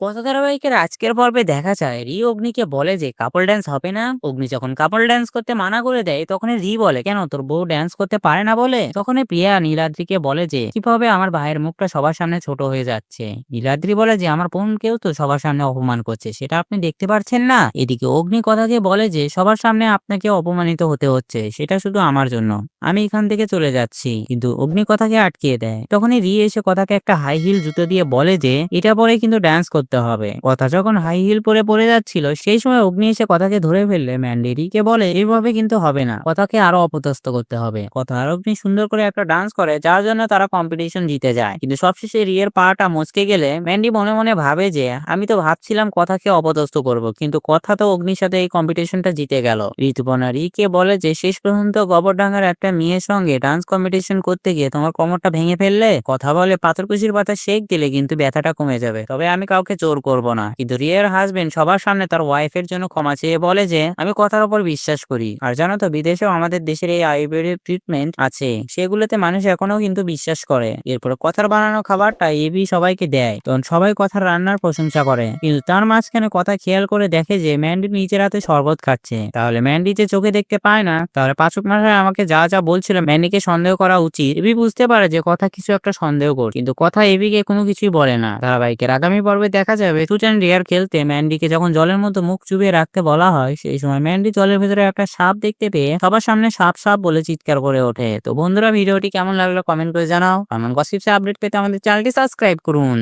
কথা ধারাবাহিকের আজকের পর্বে দেখা যায়, রি অগ্নিকে বলে যে, কাপল ড্যান্স হবে না। অগ্নি যখন কাপল ড্যান্স করতে মানা করে দেয় তখন রি বলে, কেন তোর বউ ড্যান্স করতে পারে না? বলে। তখন প্রিয়া নীলাদ্রিকে বলে যে, কীভাবে আমার ভাইয়ের মুখটা সবার সামনে ছোট হয়ে যাচ্ছে? নীলাদ্রি বলে যে, আমার বোনকেও তো সবার সামনে অপমান করছে, সেটা আপনি দেখতে পাচ্ছেন না। এদিকে অগ্নি কথাকে বলে যে, সবার সামনে আপনাকে অপমানিত হতে হচ্ছে, সেটা শুধু আমার জন্য। আমি এখান থেকে চলে যাচ্ছি। কিন্তু অগ্নি কথাকে আটকিয়ে দেয়। তখনই রি এসে কথাকে একটা হাই হিল জুতো দিয়ে বলে যে, এটা পরে কিন্তু ড্যান্স করতে হবে। কথা যখন হাই হিল পরে পড়ে যাচ্ছিল, সেই সময় অগ্নি এসে কথাকে ধরে ফেললে ম্যান্ডি রিকে বলে এইভাবে কিন্তু হবে না। কথাকে আরও অপদস্থ করতে হবে। কথা আর অগ্নি সুন্দর করে একটা ডান্স করে, যার জন্য তারা কম্পিটিশন জিতে যায়। কিন্তু সবশেষে রিয়ের পাটা মচকে গেলে, ম্যান্ডি মনে মনে ভাবে যে, আমি তো ভাবছিলাম কথাকে অপদস্থ করব, কিন্তু কথা তো অগ্নির সাথে এই কম্পিটিশনটা জিতে গেল। ঋতুপর্ণা রিকে বলে যে, শেষ পর্যন্ত গবরডাঙ্গার একটা মেয়ের সঙ্গে ডান্স কম্পিটিশন করতে গিয়ে তোমার কোমরটা ভেঙে ফেললে? কথা বলে পাথরকুচির পাতা শেক দিলে কিন্তু ব্যথাটা কমে যাবে। তবে আমি কাউকে জোর করব না। কিন্তু রিয়ের হাজবেন্ড সবার সামনে তার ওয়াইফের জন্য ক্ষমা চেয়ে বলে যে, আমি কথার উপর বিশ্বাস করি। আর জানো তো, বিদেশেও আমাদের দেশের এই আয়ুর্বেদিক ট্রিটমেন্ট আছে। সেগুলোতে মানুষ এখনও কিন্তু বিশ্বাস করে। এরপর কথার বানানো খাবারটা এবি সবাইকে দেয়। তখন সবাই কথার রান্নার প্রশংসা করে। কিন্তু তার মাঝখানে কথা খেয়াল করে দেখে যে, ম্যান্ডি নিজের হাতে শরবত খাচ্ছে। তাহলে ম্যান্ডি যে চোখে দেখতে পায় না, তাহলে পাঁচক মাসে আমাকে যা যা বলছিল ম্যান্ডিকে সন্দেহ করা উচিত। এবি বুঝতে পারে যে, কথা কিছু একটা সন্দেহ কর কিন্তু কথা এবিকে কোনো কিছুই বলে না। ধারাবাহিকের আগামী পর্বে দেখা যাবে। সুচান রিয়ার খেলতে ম্যান্ডিকে যখন জলের মধ্যে মুখ চুবিয়ে রাখতে বলা হয়, সেই সময় ম্যান্ডি জলের ভেতরে একটা সাপ দেখতে পেয়ে সবার সামনে সাপ সাপ বলে চিৎকার করে ওঠে। তো বন্ধুরা, ভিডিওটি কেমন লাগল কমেন্ট করে জানাও। কমেন্ট গসিপসে আপডেট পেতে আমাদের চ্যানেলটি সাবস্ক্রাইব করুন।